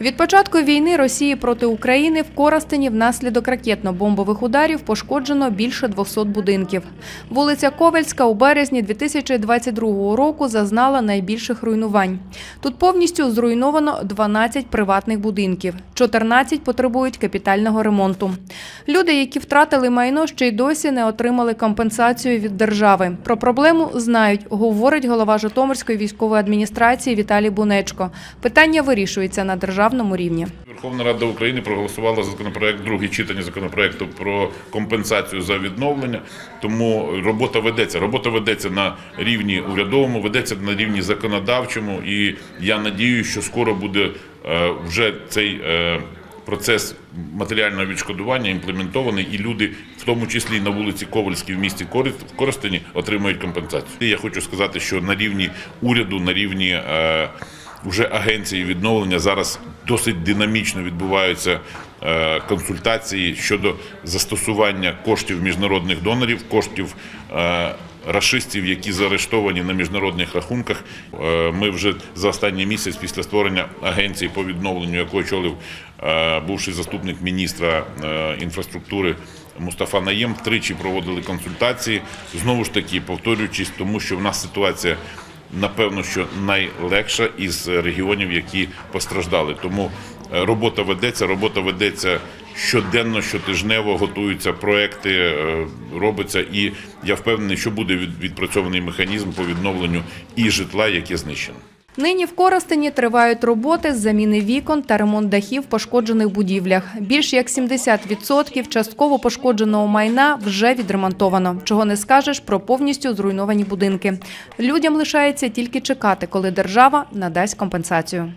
Від початку війни Росії проти України в Коростені внаслідок ракетно-бомбових ударів пошкоджено більше 200 будинків. Вулиця Ковельська у березні 2022 року зазнала найбільших руйнувань. Тут повністю зруйновано 12 приватних будинків, 14 потребують капітального ремонту. Люди, які втратили майно, ще й досі не отримали компенсацію від держави. Про проблему знають, говорить голова Житомирської військової адміністрації Віталій Бунечко. Питання вирішується на державному рівні. Верховна Рада України проголосувала за законопроект, друге читання законопроекту про компенсацію за відновлення. Тому робота ведеться. Робота ведеться на рівні урядовому, ведеться на рівні законодавчому. І я надію, що скоро буде е, вже цей. е, Процес матеріального відшкодування імплементований, і люди, в тому числі на вулиці Ковальській в місті Коростені, отримують компенсацію. Я хочу сказати, що на рівні уряду, на рівні е, вже агенції відновлення зараз досить динамічно відбуваються е, консультації щодо застосування коштів міжнародних донорів, коштів е, рашистів, які заарештовані на міжнародних рахунках. Е, Ми вже за останній місяць після створення агенції по відновленню, яку очолив бувший заступник міністра інфраструктури. Мустафа Наєм тричі проводили консультації. Знову ж таки, повторюючись, тому що в нас ситуація напевно, що найлегша із регіонів, які постраждали. Тому е, робота ведеться, робота ведеться щоденно, щотижнево готуються проекти, е, робиться, і я впевнений, що буде від- відпрацьований механізм по відновленню і житла, яке знищено. Нині в Коростені тривають роботи з заміни вікон та ремонт дахів в пошкоджених будівлях. Більш як 70% частково пошкодженого майна вже відремонтовано. Чого не скажеш про повністю зруйновані будинки. Людям лишається тільки чекати, коли держава надасть компенсацію.